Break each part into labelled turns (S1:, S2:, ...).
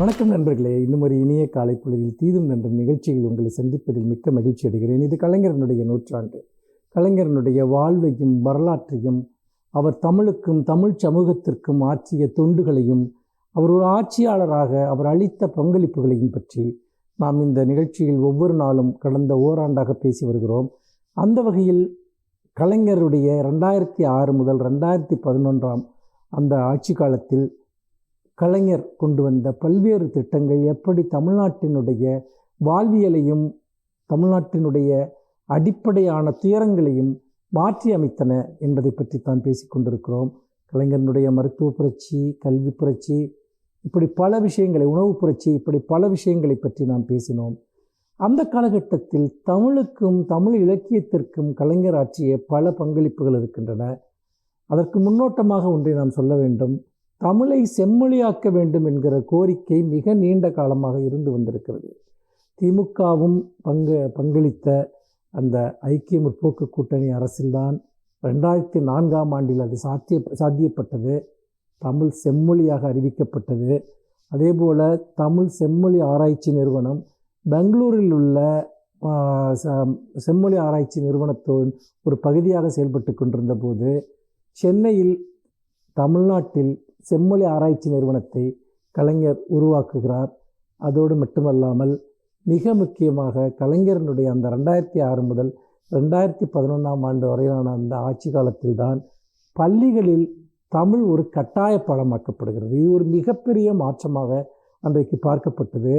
S1: வணக்கம் நண்பர்களே. இன்னும் ஒரு இனிய காலை பொழுதில் தீதும் நன்றும் நிகழ்ச்சியில் உங்களை சந்திப்பதில் மிக்க மகிழ்ச்சி அடைகிறேன். இது கலைஞரனுடைய நூற்றாண்டு. கலைஞரனுடைய வாழ்வையும் வரலாற்றையும் அவர் தமிழுக்கும் தமிழ் சமூகத்திற்கும் ஆற்றிய தொண்டுகளையும் அவர் ஒரு ஆட்சியாளராக அவர் அளித்த பங்களிப்புகளையும் பற்றி நாம் இந்த நிகழ்ச்சியில் ஒவ்வொரு நாளும் கடந்த ஓராண்டாக பேசி வருகிறோம். அந்த வகையில் கலைஞருடைய ரெண்டாயிரத்தி ஆறு முதல் ரெண்டாயிரத்தி பதினொன்றாம் அந்த ஆட்சி காலத்தில் கலைஞர் கொண்டு வந்த பல்வேறு திட்டங்கள் எப்படி தமிழ்நாட்டினுடைய வாழ்வியலையும் தமிழ்நாட்டினுடைய அடிப்படையான துயரங்களையும் மாற்றி அமைத்தன என்பதை பற்றி தான் பேசிக்கொண்டிருக்கிறோம் கலைஞரனுடைய மருத்துவ புரட்சி கல்வி புரட்சி இப்படி பல விஷயங்களை உணவு புரட்சி இப்படி பல விஷயங்களை பற்றி நாம் பேசினோம். அந்த காலகட்டத்தில் தமிழுக்கும் தமிழ் இலக்கியத்திற்கும் கலைஞர் ஆற்றிய பல பங்களிப்புகள் இருக்கின்றன. அதற்கு முன்னோட்டமாக ஒன்றை நாம் சொல்ல வேண்டும். தமிழை செம்மொழியாக்க வேண்டும் என்கிற கோரிக்கை மிக நீண்ட காலமாக இருந்து வந்திருக்கிறது. திமுகவும் பங்கு பங்களித்த அந்த ஐக்கிய முற்போக்கு கூட்டணி அரசில்தான் ரெண்டாயிரத்தி நான்காம் ஆண்டில் அது சாத்திய சாத்தியப்பட்டது. தமிழ் செம்மொழியாக அறிவிக்கப்பட்டது. அதேபோல் தமிழ் செம்மொழி ஆராய்ச்சி நிறுவனம் பெங்களூரில் உள்ள செம்மொழி ஆராய்ச்சி நிறுவனத்தின் ஒரு பகுதியாக செயல்பட்டு கொண்டிருந்த போது சென்னையில் தமிழ்நாட்டில் செம்மொழி ஆராய்ச்சி நிறுவனத்தை கலைஞர் உருவாக்குகிறார். அதோடு மட்டுமல்லாமல் மிக முக்கியமாக கலைஞரனுடைய அந்த ரெண்டாயிரத்தி ஆறு முதல் ரெண்டாயிரத்தி பதினொன்றாம் ஆண்டு வரையிலான அந்த ஆட்சி காலத்தில்தான் பள்ளிகளில் தமிழ் ஒரு கட்டாய பாடமாக்கப்படுகிறது. இது ஒரு மிகப்பெரிய மாற்றமாக அன்றைக்கு பார்க்கப்பட்டது.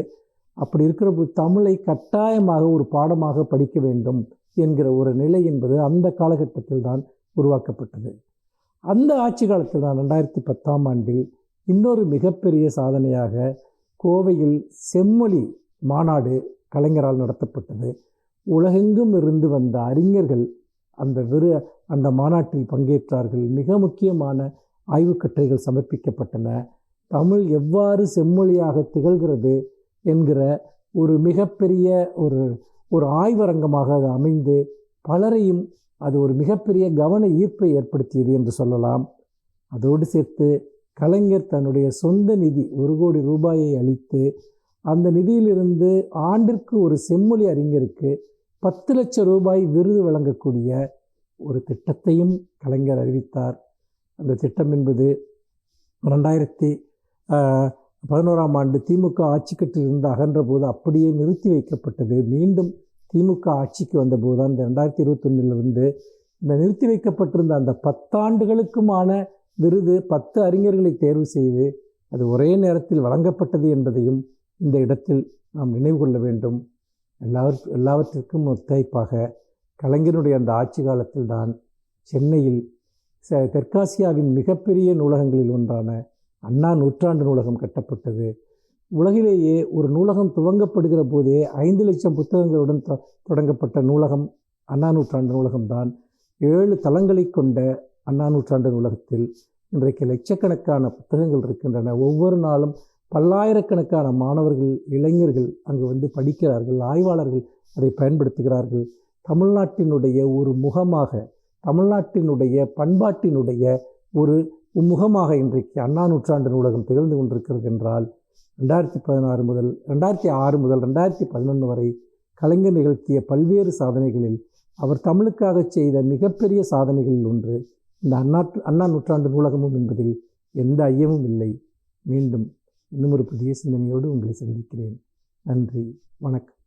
S1: அப்படி இருக்கிற போது தமிழை கட்டாயமாக ஒரு பாடமாக படிக்க வேண்டும் என்கிற ஒரு நிலை என்பது அந்த காலகட்டத்தில் தான் உருவாக்கப்பட்டது. அந்த ஆட்சி காலத்தில் தான் ரெண்டாயிரத்தி பத்தாம் ஆண்டில் இன்னொரு மிகப்பெரிய சாதனையாக கோவையில் செம்மொழி மாநாடு கலைஞரால் நடத்தப்பட்டது. உலகெங்கும் இருந்து வந்த அறிஞர்கள் அந்த விரு அந்த மாநாட்டில் பங்கேற்றார்கள். மிக முக்கியமான ஆய்வுக்கட்டுரைகள் சமர்ப்பிக்கப்பட்டன. தமிழ் எவ்வாறு செம்மொழியாக திகழ்கிறது என்கிற ஒரு மிகப்பெரிய ஒரு ஒரு ஆய்வரங்கமாக அது அமைந்து பலரையும் அது ஒரு மிகப்பெரிய கவன ஈர்ப்பை ஏற்படுத்தியது என்று சொல்லலாம். அதோடு சேர்த்து கலைஞர் தன்னுடைய சொந்த நிதி ஒரு கோடி ரூபாயை அளித்து அந்த நிதியிலிருந்து ஆண்டிற்கு ஒரு செம்மொழி அறிஞருக்கு பத்து லட்சம் ரூபாய் விருது வழங்கக்கூடிய ஒரு திட்டத்தையும் கலைஞர் அறிவித்தார். அந்த திட்டம் என்பது ரெண்டாயிரத்தி பதினோராம் ஆண்டு திமுக ஆட்சி கட்டிலிருந்து அகன்ற போது அப்படியே நிறுத்தி வைக்கப்பட்டது. மீண்டும் திமுக ஆட்சிக்கு வந்தபோது தான் இந்த ரெண்டாயிரத்தி இருபத்தொன்னிலிருந்து இந்த நிறுத்தி வைக்கப்பட்டிருந்த அந்த பத்தாண்டுகளுக்குமான விருது பத்து அறிஞர்களை தேர்வு செய்து அது ஒரே நேரத்தில் வழங்கப்பட்டது என்பதையும் இந்த இடத்தில் நாம் நினைவு கொள்ள வேண்டும். எல்லாவற்று எல்லாவற்றிற்கும் ஒத்தாய்ப்பாக கலைஞருடைய அந்த ஆட்சி காலத்தில் தான் சென்னையில் ச- தெற்காசியாவின் மிகப்பெரிய நூலகங்களில் ஒன்றான அண்ணா நூற்றாண்டு நூலகம் கட்டப்பட்டது. உலகிலேயே ஒரு நூலகம் துவங்கப்படுகிற போதே ஐந்து லட்சம் புத்தகங்களுடன் தொ- தொடங்கப்பட்ட நூலகம் அண்ணா நூற்றாண்டு நூலகம்தான். ஏழு தளங்களை கொண்ட அண்ணா நூற்றாண்டு நூலகத்தில் இன்றைக்கு லட்சக்கணக்கான புத்தகங்கள் இருக்கின்றன. ஒவ்வொரு நாளும் பல்லாயிரக்கணக்கான மாணவர்கள் இளைஞர்கள் அங்கு வந்து படிக்கிறார்கள் ஆய்வாளர்கள் அதை பயன்படுத்துகிறார்கள். தமிழ்நாட்டினுடைய ஒரு முகமாக தமிழ்நாட்டினுடைய பண்பாட்டினுடைய ஒரு முகமாக இன்றைக்கு அண்ணா நூற்றாண்டு நூலகம் திகழ்ந்து கொண்டிருக்கிறது என்றால் ரெண்டாயிரத்தி பதினாறு முதல் ரெண்டாயிரத்தி ஆறு முதல் ரெண்டாயிரத்தி பதினொன்று வரை கலைஞர் நிகழ்த்திய பல்வேறு சாதனைகளில் அவர் தமிழுக்காக செய்த மிகப்பெரிய சாதனைகளில் ஒன்று இந்த அண்ணா அண்ணா நூற்றாண்டு நூலகமும் என்பதில் எந்த ஐயமும் இல்லை. மீண்டும் இன்னும் ஒரு புதிய சிந்தனையோடு உங்களை சந்திக்கிறேன். நன்றி வணக்கம்.